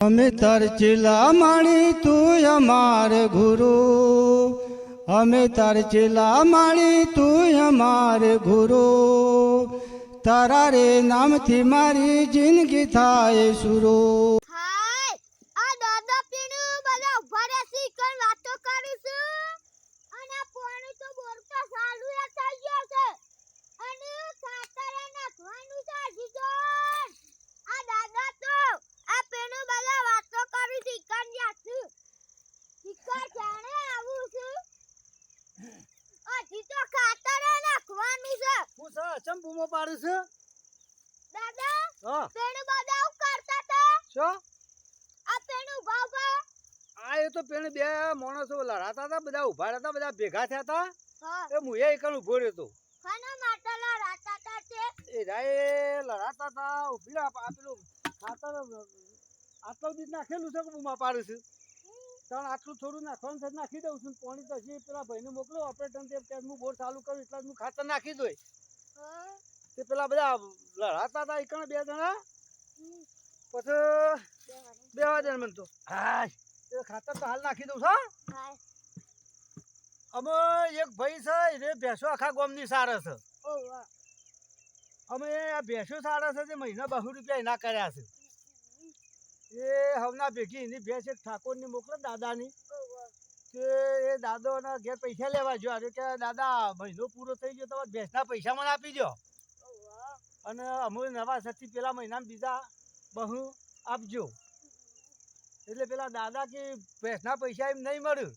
અમે તાર ચેલા માણી તું અમાર ગુરુ. અમે તાર ચેલા માણી તું અમાર ગુરુ. તારા રે નામથી મારી જિંદગી થાય શુરુ હાય આ દાદા પીણું બધા ઊભા રહેશે કઈ વાતો કરું છું અને આ પાણી તો બોર તો ચાલુ એ થઈ ગયો છે અને ખાતરે નાખવાનું છે જીજોન આ દાદા તો આ પીણું બધા વાતો કરું છું કન જાતું શિકાર જાણે આવું છું હજી તો ખાતરે નાખવાનું છે સર બૂમો પાડું છે? દાદા હા. પેણું બધા કરતા હતા? શું? આ પેણું ભાવ ભાવ આ એ તો પેણ બે માણસો લડાતા હતા બધા ઊભા હતા બધા ભેગા થયા હતા. હા. એ એકણ ઊભો રહ્યો હતો તા? તે એ રાય લડાતા હતા ઊભી રહ્યા પેલું ખાતર આટલો દીધ નાખેલું છે કે બૂમા પાડું છું? ત્રણ આટલું થોડું નાખવાનું છે તો નાખી દઉં છું. પાણી તો હજી પેલા ભાઈને મોકલો ઓપરેટર તે કે હું બોર ચાલુ કરું એટલે હું ખાતર નાખી દઉં તે પેલા બધા લડાતા હતા એકણ બે જણા? પછી બે દે મને તો. હા એ ખાતર તો હાલ નાખી દઉં છો અમે એક ભાઈ છે એ ભેંસો આખા ગોમની સારે છે. અમે આ ભેંસો સારા છે તે મહિના બહુ રૂપિયા એના કર્યા છે. એ હવના ભેગી એની ભેંસ એક ઠાકોરની મોકલે દાદાની. કે એ દાદોના ઘેર પૈસા લેવા જો. અરે કે, દાદા, મહિનો પૂરો થઈ ગયો, તમારે ભેંસના પૈસા મને આપી દો અને અમે નવા સથી પેલા મહિનામાં બીજા બહુ આપજો. એટલે પેલા દાદા કે, ભેંસના પૈસા એમ નહીં મળ્યું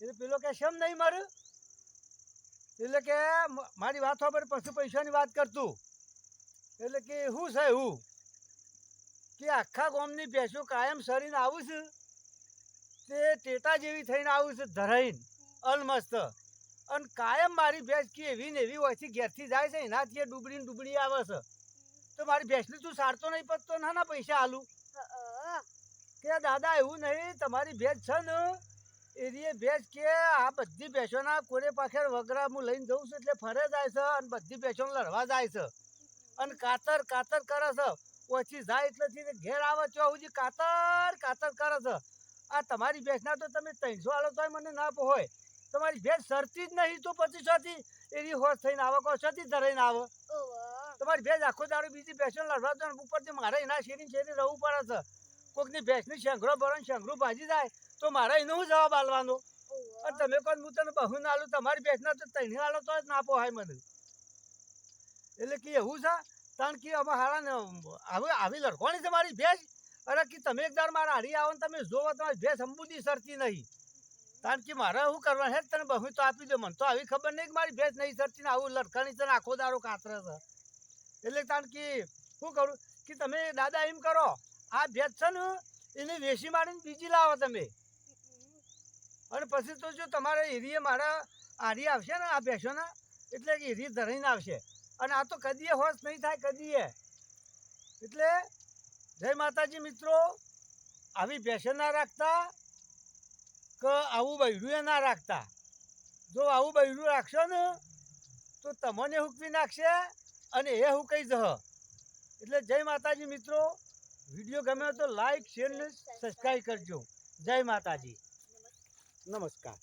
એટલે પેલો કે, શેમ નહીં મળ્યું એટલે કે મારી વાત ખબર પશુ પૈસાની વાત કરતું એટલે કે શું છે, હું? કે આખા ગામની ભેંસો કાયમ સરીને આવું છું? તે ટેટા જેવી થઈને આવું છું ધરાઈને. અલમસ્ત અને કાયમ મારી ભેંસ કે એવી ને એવી હોયથી ઘેરથી જાય છે એનાથી એ ડુબડી ડુબડી આવે છે. તો મારી ભેંસને તું સારતો નહીં પડતો ના ના પૈસા આલું. કે દાદા એવું નહીં તમારી ભેંસ છે ને એરીએ ભેંસ કે આ બધી ભેંસોના કોરે પાખેર વગરા હું લઈને જઉં છું એટલે ફરે જાય છે અને બધી ભેંસોને લડવા જાય છે. અને કાતર કાતર કરે છે. ઓછી જાય એટલેથી ઘેર આવે ત્યાં સુધી કાતર કાતર કરે છે. આ તમારી ભેંસના તો તમે ત્રણસો આલો તોય મને ના હોય. તમારી ભેંસ સરતી જ નહીં તો પછી છથી એની હોશ થઈને આવે કો છથી ધરાઈને આવે. તમારી ભેંસ આખો દાડો બીજી ભેંસો લડવા ને ઉપરથી મારે એના શેરી શેરી રહેવું પડે છે. કોકની ભેંસની શેંઘરો ભરો ને ભાજી જાય તો મારે એનો હું જવાબ આલવાનો અને તમે કહો હું તને બહુ ના આલું તમારી ભેંસના તો તૈણી આલો તો જ ના પોહાય મને. એટલે કે એવું છે કારણ કે અમે હારા ને આવી આવી લડકોણી છે મારી ભેંસ? અરે કે તમે એક દાડ મારા હારી આવો ને તમે જોવો, તમારી ભેસ અંબુદી સરતી નહીં. કારણ કે મારે શું કરવાનું? હે તને બહુ તો આપી દો મને. તો આવી ખબર નહીં કે મારી ભેસ નહીં સરતી ને આવું લડકાણી છે ને આખો દારો કાતરે છે. એટલે કારણ કે શું કરું? કે તમે દાદા એમ કરો, આ ભેસ છે ને એને વેસી મારીને બીજી લાવો તમે. અને પછી તો જો તમારે એરીએ મારા આરી આવશે ને આ ભેંસોના, એટલે એરી ધરાઈને આવશે. અને આ તો કદીએ હોશ નહીં થાય, કદીએ. એટલે જય માતાજી મિત્રો. આવી ભેંસો ના રાખતા કે આવું બૈરું ના રાખતા? જો આવું બૈરું રાખશો ને, તો તમને હુકવી નાખશે અને એ હુકાઈ જહ એટલે જય માતાજી મિત્રો. વીડિયો ગમે તો લાઈક, શેર ને સબસ્ક્રાઈબ કરજો. જય માતાજી. નમસ્કાર.